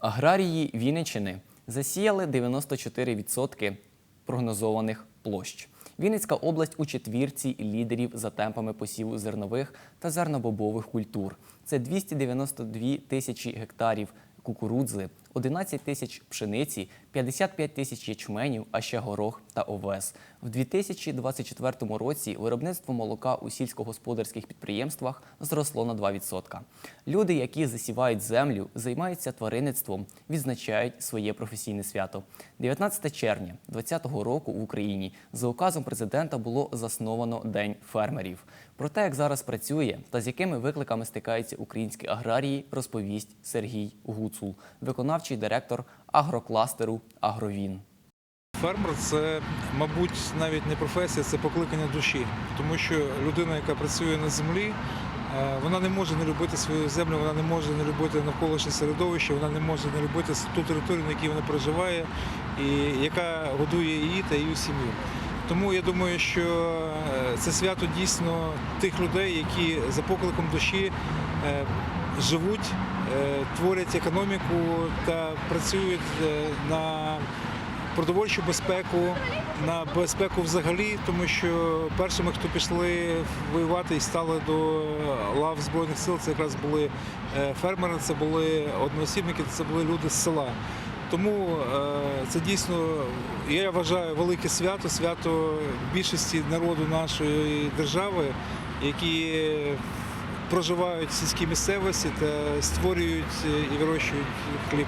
Аграрії Вінниччини засіяли 94% прогнозованих площ. Вінницька область у четвірці лідерів за темпами посіву зернових та зернобобових культур. Це 292 тисячі гектарів кукурудзи, 11 тисяч пшениці, 55 тисяч ячменів, а ще горох та овес. В 2024 році виробництво молока у сільськогосподарських підприємствах зросло на 2%. Люди, які засівають землю, займаються тваринництвом, відзначають своє професійне свято. 19 червня 2020 року в Україні за указом президента було засновано День фермерів. Про те, як зараз працює та з якими викликами стикаються українські аграрії, розповість Сергій Гуцул, виконавчий директор агрокластеру Агровін. Фермер це, мабуть, навіть не професія, це покликання душі. Тому що людина, яка працює на землі, е, вона не може не любити свою землю, вона не може не любити навколишнє середовище, вона не може не любити ту територію, на якій вона проживає, і яка годує її та її сім'ю. Тому я думаю, що е, це свято дійсно тих людей, які за покликом душі е, живуть, творять економіку та працюють е, на продовольчу безпеку, на безпеку взагалі, тому що першими, хто пішли воювати і стали до лав Збройних сил, це якраз були е, фермери, це були одноосібники, це були люди з села. Тому е, це дійсно, я вважаю, велике свято, свято більшості народу нашої держави, які проживають в сільській місцевості та створюють е, і вирощують хліб.